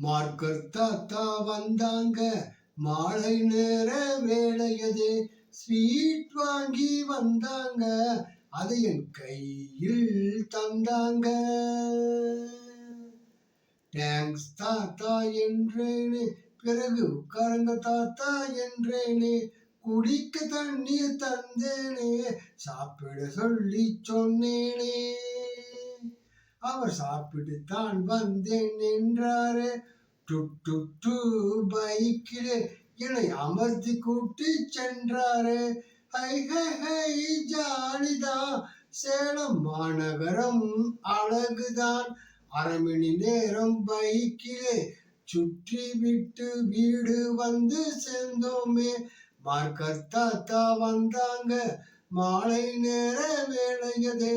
Marker தாத்தா வந்தாங்க. மாலை நேர வேலையது ஸ்வீட் வாங்கி வந்தாங்க. அதை என் கையில் தந்தாங்க. தேங்க்ஸ் தாத்தா என்றேனே. பிறகு உட்காருங்க தாத்தா என்றேனே. குடிக்க தண்ணீர் தந்தேனே. சாப்பிட சொல்லி சொன்னேனே. அவர் சாப்பிட்டுத்தான் வந்தேன் என்றாரே. டு டு டு பைக்கிலே என்னை அமர்த்தி கூட்டி சென்றாரு. ஹை ஹை ஹை ஜாலிதான் சேலம் மாநகரம் அழகுதான். அரை மணி நேரம் பைக்கிலே சுற்றி விட்டு வீடு வந்து சேர்ந்தோமே. மார்க்கத்தாத்தா வந்தாங்க. மாலை நேர வேலையதே